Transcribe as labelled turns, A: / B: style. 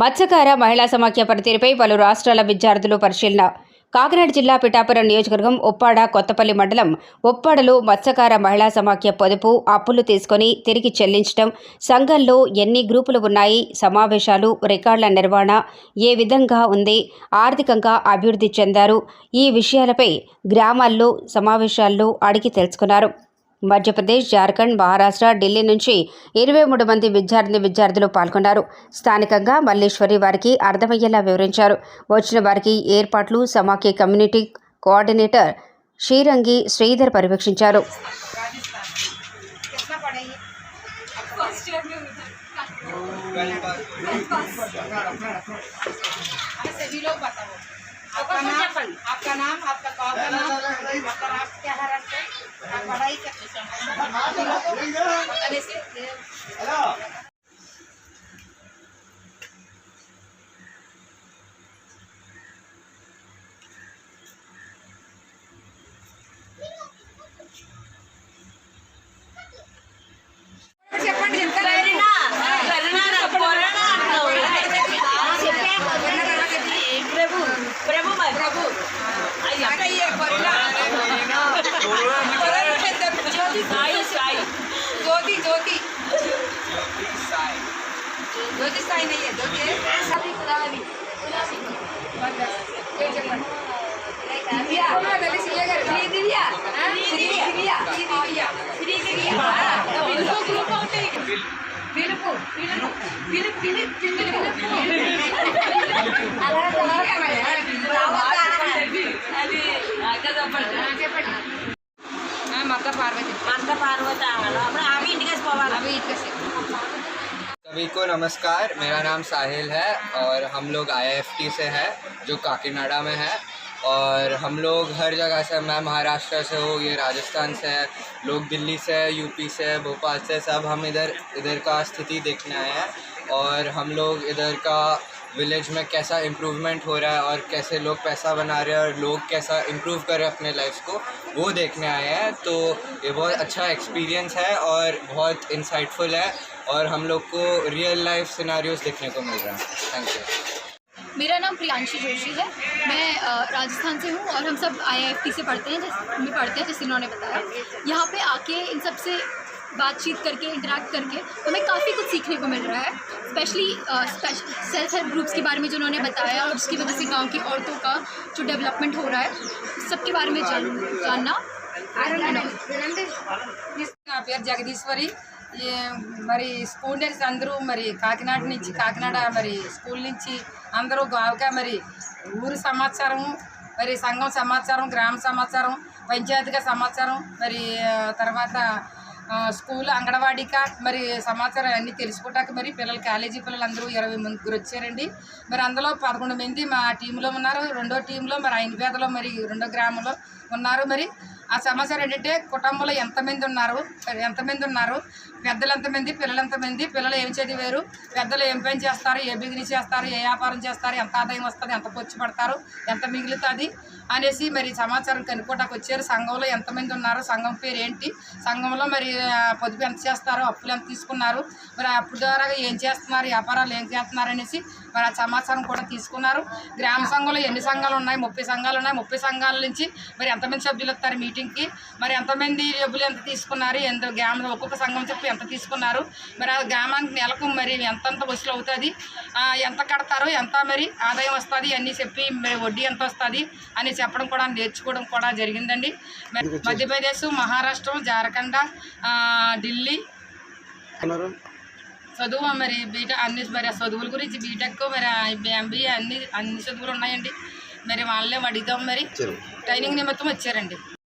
A: మత్స్యకార మహిళా సమాఖ్య పనితీరుపై పలు రాష్ట్రాల విద్యార్థులు పరిశీలన. కాకినాడ జిల్లా పిఠాపురం నియోజకవర్గం ఉప్పాడ కొత్తపల్లి మండలం ఉప్పాడలో మత్స్యకార మహిళా సమాఖ్య పొదుపు అప్పులు తీసుకొని తిరిగి చెల్లించడం సంఘంలో ఎన్ని గ్రూపులు ఉన్నాయి సమావేశాలు రికార్డుల నిర్వహణ ఏ విధంగా ఉంది ఆర్థికంగా అభివృద్ధి చెందారు ఈ విషయాలపై గ్రామాల్లో సమావేశాల్లో అడిగి తెలుసుకున్నారు. మధ్యప్రదేశ్ జార్ఖండ్ మహారాష్ట్ర ఢిల్లీ నుంచి ఇరవై మూడు మంది విద్యార్థిని విద్యార్థులు పాల్గొన్నారు స్థానికంగా మల్లేశ్వరి వారికి అర్థమయ్యేలా వివరించారు వచ్చిన వారికి ఏర్పాట్లు సమాఖ్య కమ్యూనిటీ కోఆర్డినేటర్ శ్రీరంగి శ్రీధర్ పర్యవేక్షించారు
B: सभी लोग बताओ आपका नाम आपका नाम आपका गाँव का नाम आपका राष्ट्र क्या है Pagbaray ka. Ano? దివ్య శ్రీ దివ్య పిలుపు పిలుపు పిలుపు అలా
C: చెప్పండి
B: పార్వతి.
C: అంత పార్వతి అప్పుడు ఆమె ఇంటికి పోవాలి?
B: అవి ఇట్లా
D: सभी को नमस्कार, मेरा नाम साहिल है और हम लोग आईएफटी से हैं, जो काकीनाडा में है। और हम लोग हर जगह से, मैं महाराष्ट्र से हूँ, ये राजस्थान से है, लोग दिल्ली से यूपी से भोपाल से सब हम इधर इधर का स्थिति देखने आए हैं। और हम लोग इधर का विलेज में कैसा इम्प्रूवमेंट हो रहा है और कैसे लोग पैसा बना रहे हैं और लोग कैसा इम्प्रूव कर रहे हैं अपने लाइफ को, वो देखने आए हैं। तो ये बहुत अच्छा एक्सपीरियंस है और बहुत इंसाइटफुल है और हम लोग को रियल लाइफ सिनारियोस देखने को मिल रहा है। थैंक यू
E: मेरा नाम प्रियांशी जोशी है। मैं राजस्थान से हूँ और हम सब आईआईएफटी से पढ़ते हैं, जैसे पढ़ते हैं, जैसे इन्होंने बताया। यहाँ पे आके इन सबसे बातचीत करके इंटरेक्ट करके हमें काफ़ी कुछ सीखने को मिल रहा है स्पेशली सेल्फ हेल्प ग्रुप्स के बारे में जो उन्होंने बताया और उसकी वजह से गांव की औरतों का जो डेवलपमेंट हो रहा है इस सब के बारे में जान जानना
B: నా పేరు జగదీశ్వరి ఈ మరి స్టూడెంట్స్ అందరూ మరి కాకినాడ నుంచి కాకినాడ మరి స్కూల్ నుంచి అందరూ గావుగా మరి ఊరు సమాచారం మరి సంఘం సమాచారం గ్రామ సమాచారం పంచాయతీగా సమాచారం మరి ఆ, తర్వాత ఆ, స్కూల్ అంగన్వాడీక మరి సమాచారం అన్నీ తెలుసుకోవటానికి మరి పిల్లలు కాలేజీ పిల్లలు అందరూ ఇరవై ముగ్గురు వచ్చారండి మరి అందులో పదకొండు మంది మా టీంలో ఉన్నారు. రెండో టీంలో మరి ఐనపేదలో మరి రెండో గ్రామంలో ఉన్నారు. మరి ఆ సమాచారం ఏంటంటే కుటుంబంలో ఎంతమంది ఉన్నారు? ఎంతమంది ఉన్నారు? పెద్దలు ఎంతమంది? పిల్లలు ఎంతమంది? పిల్లలు ఏం చదివారు? పెద్దలు ఏం పని చేస్తారు? ఏ బిజినెస్ చేస్తారు? ఏ వ్యాపారం చేస్తారు? ఎంత ఆదాయం వస్తుంది? ఎంత ఖర్చు పడతారు? ఎంత మిగులుతుంది? అనేసి మరి సమాచారం కనుక్కోటానికి వచ్చారు. సంఘంలో ఎంతమంది ఉన్నారు? సంఘం పేరు ఏంటి సంఘంలో మరి పొదుపు ఎంత చేస్తారు? అప్పులు ఎంత తీసుకున్నారు? మరి అప్పు ద్వారా ఏం చేస్తున్నారు? వ్యాపారాలు ఏం చేస్తున్నారు? అనేసి మరి ఆ సమాచారం కూడా తీసుకున్నారు. గ్రామ సంఘంలో ఎన్ని సంఘాలు ఉన్నాయి? ముప్పై సంఘాలు ఉన్నాయి. ముప్పై సంఘాల నుంచి మరి ఎంతమంది సభ్యులు వస్తారు? మీటింగ్కి మరి ఎంతమంది డబ్బులు ఎంత తీసుకున్నారు ఎంత గ్రామంలో ఒక్కొక్క సంఘం చెప్పి ఎంత తీసుకున్నారు మరి ఆ గ్రామానికి నెలకు మరి ఎంతంత వసూలు అవుతుంది ఎంత కడతారు ఎంత మరి ఆదాయం వస్తుంది అన్నీ చెప్పి మరి వడ్డీ ఎంత వస్తుంది అని చెప్పడం కూడా నేర్చుకోవడం కూడా జరిగిందండి. మరి మధ్యప్రదేశ్ మహారాష్ట్ర జార్ఖండ్ ఢిల్లీ చదువు మరి బీటెక్ అన్ని మరి చదువుల గురించి బీటెక్ మరి ఎంబీఏ అన్ని అన్ని చదువులు ఉన్నాయండి. మరి వాళ్ళే అడిగాం మరి. ట్రైనింగ్ నిమిత్తం వచ్చారండి.